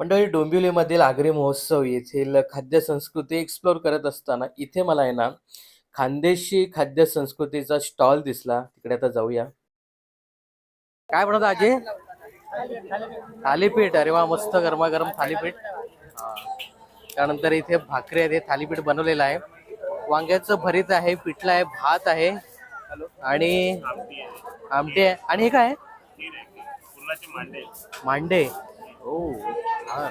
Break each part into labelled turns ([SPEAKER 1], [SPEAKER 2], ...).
[SPEAKER 1] मंडळी डोंबिवलीमधील आगरी महोत्सव येथील खाद्य संस्कृती एक्सप्लोर करत असताना इथे मला आहे ना खानदेशी खाद्य संस्कृतीचा स्टॉल दिसला. तिकडे आता जाऊया. काय बनवत आजी? थालीपीठ. अरे वा मस्त गरमागरम थालीपीठ. हा. त्यानंतर इथे भाकरी आहे थालीपीठ बनवलेलं आहे. वांग्याचं भरीत आहे पिठलं आहे भात आहे. आणि आमटे आहे. आणि हे काय? मांडे. हो.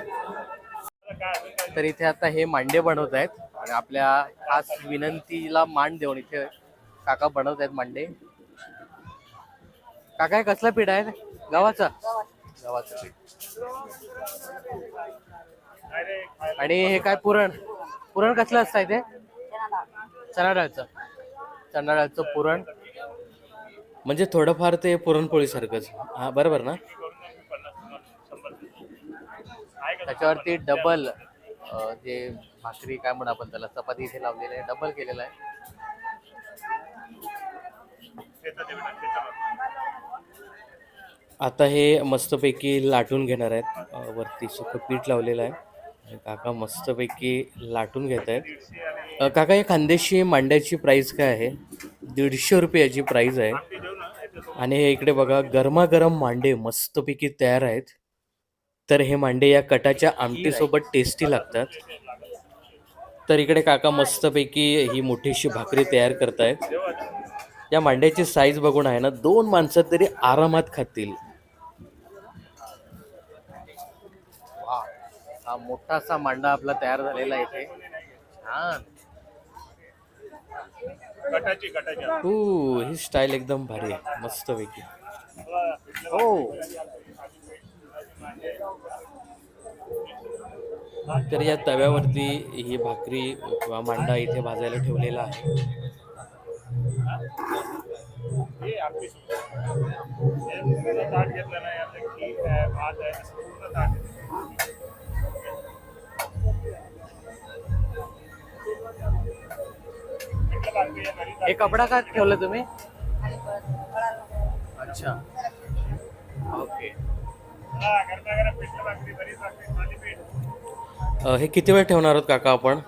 [SPEAKER 1] तर इथे आता हे मांडे बनवत आहेत. आणि आपल्या खास विनंतीला मान देऊन इथे काका बनवत आहेत मांडे. काका हे कसलं पीठ आहे? गव्हाचा? गव्हाचं पीठ. आणि हे काय पुरण? पुरण कसलं असतं इथे? चणा डाळचं चणा डाळचं पुरण. म्हणजे थोडंफार ते पुरणपोळी सारखंच हा बरोबर ना? त्याच्यावरती डबल जे भाकरी काय म्हणू आपण त्याला चपाती इथे लावलेली आहे डबल केलेला आहे. आता हे मस्तपैकी लाटून घेणार आहेत. वरती सुख पीठ लावलेलं आहे. काका मस्तपैकी लाटून घेत आहेत. काका या खानदेशी मांड्याची प्राईज काय आहे? दीडशे रुपयाची प्राईज आहे. आणि हे इकडे बघा गरमागरम मांडे मस्तपैकी तयार आहेत. तर हे मांडे या कटाच्या आमटीसोबत टेस्टी लागतात. तर इकडे काका मस्तपैकी ही मोठीशी भाकरी तयार करतायत. या मांड्याची साईज बघून आहे ना दोन माणसं तरी आरामात खातील. वा, हा मोठासा मांडा आपला तयार झालेला आहे इथे. छान.
[SPEAKER 2] कटाची कटाची.
[SPEAKER 1] हो ही स्टाईल एकदम भारी आहे मस्तपैकी. हो. तर या तव्यावरती ही भाकरी किंवा मांडा इथे भाजायला ठेवलेला आहे.
[SPEAKER 2] हे
[SPEAKER 1] कपडा का ठेवलं तुम्ही? अच्छा.
[SPEAKER 2] हे
[SPEAKER 1] किती वेळ ठेवणार आहोत काका आपण?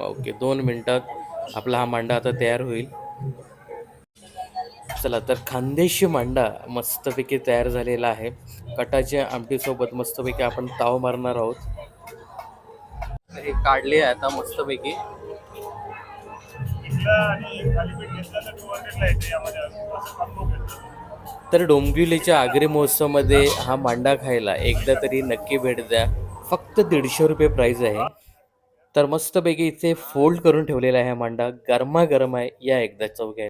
[SPEAKER 1] ओके दोन मिनटात आपला हा मांडा आता तयार होईल. चला तर खानदेशी मांडा मस्तपैकी तयार झालेला आहे. कटाच्या आमटीसोबत मस्तपैकी आपण ताव मारणार आहोत. तर हे काढले आहे आता मस्तपैकी.
[SPEAKER 2] आणि
[SPEAKER 1] तर डोंबिवलीच्या आगरी महोत्सवमध्ये हा मांडा खायला एकदा तरी नक्की भेट द्या. फक्त दीडशे रुपये प्राईज आहे. तर मस्तपैकी इथे फोल्ड करून ठेवलेला आहे हा मांडा. गरमागरम आहे. या एकदा चव घ्या.